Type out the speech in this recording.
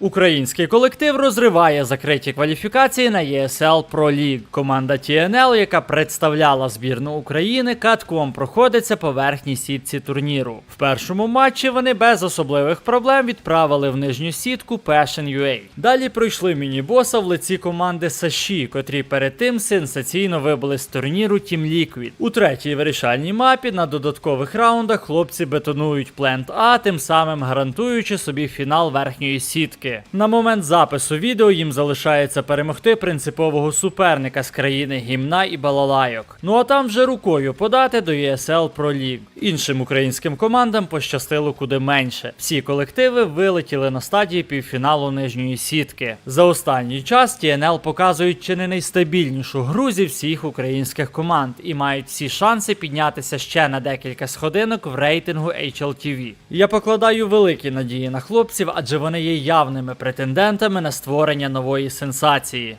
Український колектив розриває закриті кваліфікації на ESL Pro League. Команда TNL, яка представляла збірну України, катком проходиться по верхній сітці турніру. В першому матчі вони без особливих проблем відправили в нижню сітку Passion UA. Далі пройшли міні-боса в лиці команди Саші, котрі перед тим сенсаційно вибили з турніру Team Liquid. У третій вирішальній мапі на додаткових раундах хлопці бетонують плент А, тим самим гарантуючи собі фінал верхньої сітки. На момент запису відео їм залишається перемогти принципового суперника з країни гімна і балалайок. Ну а там вже рукою подати до ESL Pro League. Іншим українським командам пощастило куди менше. Всі колективи вилетіли на стадії півфіналу нижньої сітки. За останній час TNL показують чи не найстабільнішу гру зі всіх українських команд і мають всі шанси піднятися ще на декілька сходинок в рейтингу HLTV. Я покладаю великі надії на хлопців, адже вони є явними претендентами на створення нової сенсації.